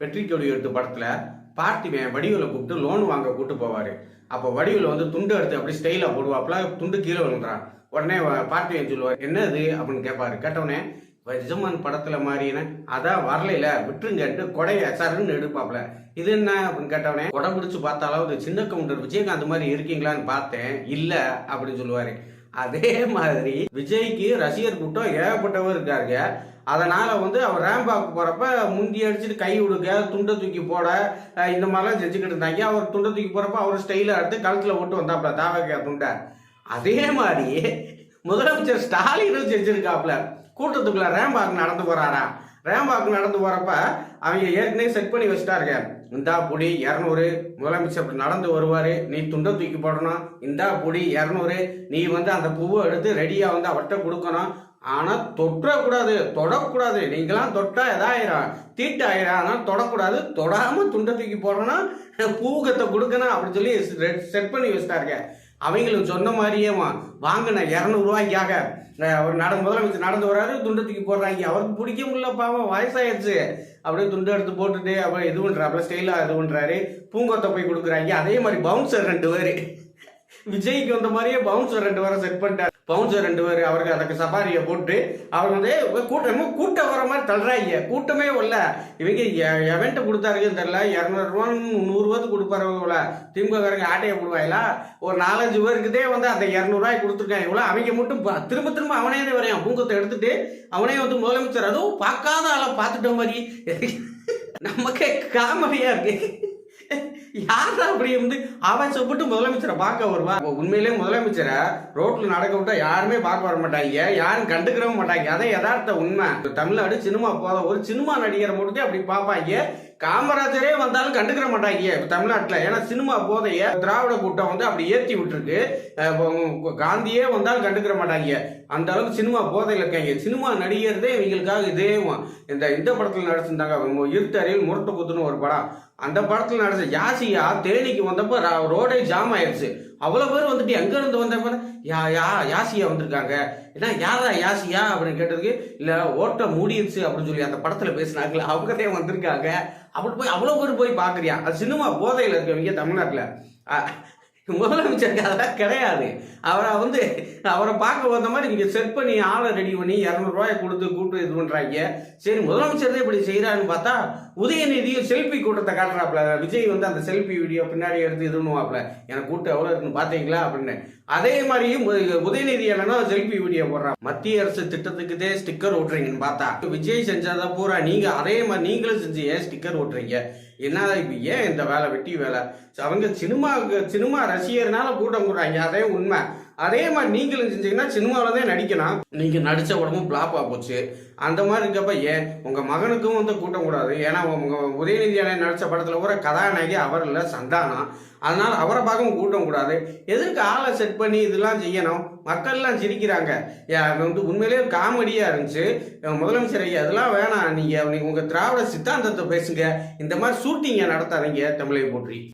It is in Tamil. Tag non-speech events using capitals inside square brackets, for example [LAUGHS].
வெற்றி கொடி எடுத்து படத்தில் பார்த்திபன் வடிவில் கூப்பிட்டு லோன் வாங்க கூப்பிட்டு போவார். அப்போ வடிவில் வந்து துண்டு எடுத்து அப்படி ஸ்டைலாக போடுவாப்புல துண்டு கீழே விழுந்துறான் உடனே வ- சொல்லுவார் என்ன இது அப்படின்னு கேட்பாரு கேட்டவுடனே எஜமான் படத்தில் மாதிரின அதான் வரலையில விட்டுருங்கட்டு கொடையை சருன்னு எடுப்பாப்ல இது என்ன? அப்படின்னு கேட்டவனே கொடை பிடிச்சி பார்த்தாலும் சின்ன கவுண்டர் விஜயகாந்த் மாதிரி இருக்கீங்களான்னு பார்த்தேன். இல்லை அப்படின்னு சொல்லுவாரு. அதே மாதிரி விஜய்க்கு ரசிகர் கூட்டம் ஏகப்பட்டவர் இருக்காருங்க. அதனால வந்து அவர் ரேம்பாக்கு போறப்ப முந்தி அடிச்சுட்டு கை விடுங்க துண்டை தூக்கி போட இந்த மாதிரிலாம் செஞ்சுக்கிட்டு இருந்தாங்க. அவர் துண்டை தூக்கி போறப்ப அவர் ஸ்டைலை எடுத்து கழுத்துல விட்டு வந்தாப்ல தாவக்கா துண்டை. அதே மாதிரி முதலமைச்சர் ஸ்டாலினும் செஞ்சிருக்காப்ல கூட்டத்துக்குள்ள ரேம்பாக் நடந்து போறாரா ரேம்பாக் நடந்து போறப்ப அவங்க ஏற்கனவே செட் பண்ணி வச்சுட்டாருங்க. இந்தா புடி இரநூறு. முதலமைச்சர் நடந்து வருவார். நீ துண்டை தூக்கி போடணும். இந்தா புடி இரநூறு. நீ வந்து அந்த பூவை எடுத்து ரெடியாக வந்து அவர்கிட்ட கொடுக்கணும். ஆனால் தொற்றக்கூடாது. தொடக்கூடாது. நீங்களாம் தொட்டால் எதாயிரம் தீட்டாயிரம். ஆனால் தொடக்கூடாது. தொடாமல் துண்டை தூக்கி போடணும். பூகத்தை கொடுக்கணும். அப்படின்னு சொல்லி செட் பண்ணி வச்சுட்டாருங்க. அவங்களுக்கு சொன்ன மாதிரியே வாங்கின இரநூறுவாய்க்காக ஒரு நட முதலமைச்சர் நடந்து வராரு துண்டு தூக்கி போடுறாங்க. அவருக்கு பிடிக்க முடியல பாவம் வயசாயிருச்சு அப்படியே துண்டு எடுத்து போட்டுட்டு அப்புறம் இது பண்ணுறாப்புல ஸ்டைலாக இது பண்ணுறாரு பூங்கொத்தை போய் கொடுக்குறாங்க. அதே மாதிரி பவுன்சர் ரெண்டு பேர். விஜய்க்கு வந்த மாதிரியே பவுன்சர் ரெண்டு பேரை செட் பண்ணிட்டாரு. பவுன்சர் ரெண்டு பேர் அவருக்கு அதுக்கு சபாரியை போட்டு அவர் வந்து கூட்டம் கூட்டம் வர மாதிரி தள்ளுறாங்க கூட்டமே வரல இவங்க எவன்ட்டு கொடுத்தாருக்குன்னு தெரியல. இரநூறுவா நூறுரூவாத்து கொடுப்பாருல திமுககாரங்க ஆட்டையை போடுவாங்களா ஒரு நாலஞ்சு பேருக்குதே வந்து அந்த இரநூறுவாய் கொடுத்துருக்காங்க இவ்வளோ அவங்க மட்டும் திரும்ப திரும்ப அவனே வரையான் பூங்கத்தை எடுத்துட்டு அவனே வந்து முதலமைச்சர் அதுவும் பார்க்காத ஆளை பார்த்துட்ட மாதிரி. [LAUGHS] நமக்கே காமெடியா இருக்கு. யாரா அப்படி வந்து அவன் சொல்லிட்டு முதலமைச்சரை பார்க்க வருவா. உண்மையிலே முதலமைச்சரை ரோட்ல நடக்க விட்டா யாருமே பார்க்க வர மாட்டாங்க. யாரும் கண்டுக்கிறவும் மாட்டாங்க. அதே யதார்த்த உண்மை. தமிழ்நாடு சினிமா போத ஒரு சினிமா நடிகரை மட்டும் அப்படி பார்ப்பாங்க. காமராஜரே வந்தாலும் கண்டுக்கிற மாட்டாங்க இப்ப தமிழ்நாட்டில். ஏன்னா சினிமா போதைய திராவிட கூட்டம் வந்து அப்படி ஏற்றி விட்டுருக்கு. காந்தியே வந்தாலும் கண்டுக்கிற மாட்டாங்க அந்த அளவுக்கு சினிமா போதையில் இருக்காங்க சினிமா நடிகர்தே இவங்களுக்காக இதே இந்த இந்த படத்தில் நடிச்சிருந்தாங்க இருத்தறையில் முரட்டு குத்துன்னு ஒரு படம். அந்த படத்தில் நடிச்ச யாசியா தேனிக்கு வந்தப்போ ரோடே ஜாம் ஆயிடுச்சு அவ்வளோ பேர் வந்துட்டு எங்கேருந்து வந்தப்போ வந்தப்ப யா யா யாசியா வந்திருக்காங்க. என்ன யாரா யாசியா அப்படின்னு கேட்டதுக்கு இல்லை ஓட்ட மூடிடுச்சு அப்படின்னு சொல்லி அந்த படத்தில் பேசினாங்களே அவங்கதே வந்திருக்காங்க. அப்படி போய் அவ்வளோ பேர் போய் பாக்குறியா அது சினிமா போதையில இருக்கவங்க தமிழ்நாட்டுல. அஹ், முதலமைச்சருக்கு அதெல்லாம் கிடையாது. அவரை வந்து அவரை பார்க்க வந்த மாதிரி இங்க செட் பண்ணி ஆளை ரெடி பண்ணி இரநூறுவாயை கொடுத்து கூட்டு இது பண்றாங்க. சரி முதலமைச்சர் தான் இப்படி செய்யறான்னு பார்த்தா உதயநிதியும் செல்ஃபி கூட்டத்தை காட்டுறாப்ல விஜய் வந்து அந்த செல்ஃபி வீடியோ பின்னாடி எடுத்து இது பண்ணுவாப்ல எனக்கு கூட்டம் எவ்வளோ இருக்குன்னு பார்த்தீங்களா அப்படின்னு. அதே மாதிரியும் உதயநிதி என்னன்னா செல்ஃபி வீடியோ போடுறான். மத்திய அரசு திட்டத்துக்குதே ஸ்டிக்கர் ஓட்டுறீங்கன்னு பார்த்தா விஜய் செஞ்சாதான் பூரா நீங்க அதே மாதிரி நீங்களும் செஞ்சு ஏன் ஸ்டிக்கர் ஓட்டுறீங்க? என்ன இப்போ ஏன் இந்த வேலை வெட்டி வேலை? அவங்க சினிமா சினிமா ரசிகர்னால கூட்டம் கூடுறாங்க அதே உண்மை. அதே மாதிரி நீங்களும் செஞ்சீங்கன்னா சினிமாவில் தான் நடிக்கணும் நீங்கள் நடித்த உடம்பும் பிளாப்பாக போச்சு. அந்த மாதிரி இருக்கப்ப ஏன் உங்கள் மகனுக்கும் வந்து கூட்டம் கூடாது? ஏன்னா உங்கள் உதயநிதி அண்ணன் நடித்த படத்தில் கூட கதாநாயகி அவர் இல்லை சந்தானம் அதனால் அவரை பார்க்கவும் கூட்டம் கூடாது. எதற்கு ஆளை செட் பண்ணி இதெல்லாம் செய்யணும்? மக்கள்லாம் சிரிக்கிறாங்க. ஏன் அது வந்து உண்மையிலேயே காமெடியாக இருந்துச்சு. முதலமைச்சர் ஐயா அதெல்லாம் வேணாம். நீங்கள் நீங்க உங்கள் திராவிட சித்தாந்தத்தை பேசுங்க. இந்த மாதிரி ஷூட்டிங்கை நடத்தாதீங்க தமிழை போற்றி.